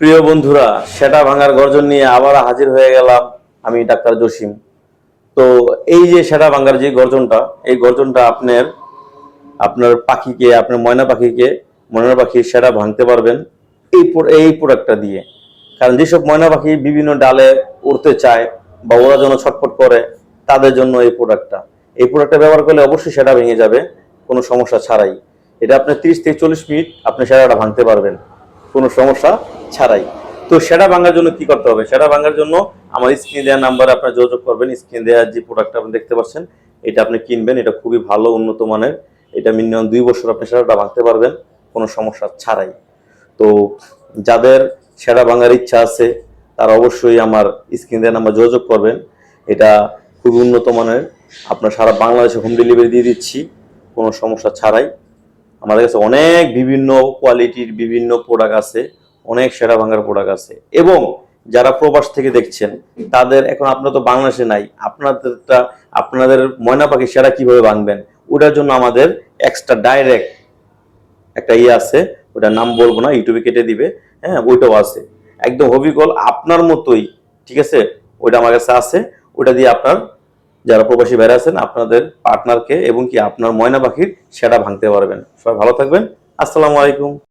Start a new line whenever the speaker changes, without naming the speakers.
প্রিয় বন্ধুরা, সেটা ভাঙার গর্জন নিয়ে আবার হাজির হয়ে গেলাম আমি ডাক্তার জসিম। তো এই যে সেটা ভাঙার যে গর্জনটা, এই গর্জনটা আপনার আপনার পাখিকে, আপনার ময়না পাখিকে, ময়না পাখির সেটা ভাঙতে পারবেন এই এই প্রোডাক্টটা দিয়ে। কারণ যেসব ময়না পাখি বিভিন্ন ডালে উড়তে চায় বা ওরা যেন ছটফট করে, তাদের জন্য এই প্রোডাক্টটা এই প্রোডাক্টটা ব্যবহার করলে অবশ্যই সেটা ভেঙে যাবে, কোনো সমস্যা ছাড়াই। এটা আপনার তিরিশ থেকে চল্লিশ মিনিট আপনি সেটাটা ভাঙতে পারবেন। কোনো সমস্যা ছাড়াই। তো সেটা ভাঙার জন্য কি করতে হবে? সেটা ভাঙার জন্য আমার স্ক্রিন দেওয়ার নাম্বারে আপনার যোগাযোগ করবেন। স্ক্রিন দেওয়ার যে প্রোডাক্টটা আপনি দেখতে পাচ্ছেন, এটা আপনি কিনবেন। এটা খুবই ভালো উন্নত মানের। এটা মিনিমাম দুই বছর আপনি সেটাটা ভাঙতে পারবেন, কোনো সমস্যা ছাড়াই। তো যাদের সেরা ভাঙার ইচ্ছা আছে, তারা অবশ্যই আমার স্ক্রিন দেওয়ার নাম্বার যোগাযোগ করবেন। এটা খুবই উন্নত মানের। আপনার সারা বাংলাদেশে হোম ডেলিভারি দিয়ে দিচ্ছি, কোনো সমস্যা ছাড়াই। আমাদের কাছে অনেক বিভিন্ন কোয়ালিটির বিভিন্ন প্রোডাক্ট আছে, অনেক সেরা ভাঙার প্রোডাক্ট আছে। এবং যারা প্রবাস থেকে দেখছেন, তাদের এখন আপনারা তো বাংলাদেশে নাই, আপনাদেরটা, আপনাদের ময়না পাখি সেরা কীভাবে ভাঙবেন, ওটার জন্য আমাদের এক্সট্রা ডাইরেক্ট একটা ইয়ে আছে, ওটার নাম বলব না, ইউটিউবে কেটে দিবে হ্যাঁ ওইটাও আছে। একদম হবিকল আপনার মতোই, ঠিক আছে? ওইটা আমার কাছে আছে ওটা দিয়ে আপনার যারা প্রবাসী বাইরে আছেন, আপনাদের পার্টনারকে এবং কি আপনার ময়না পাখির সেটা ভাঙতে পারবেন। সবাই ভালো থাকবেন। আসসালামু আলাইকুম।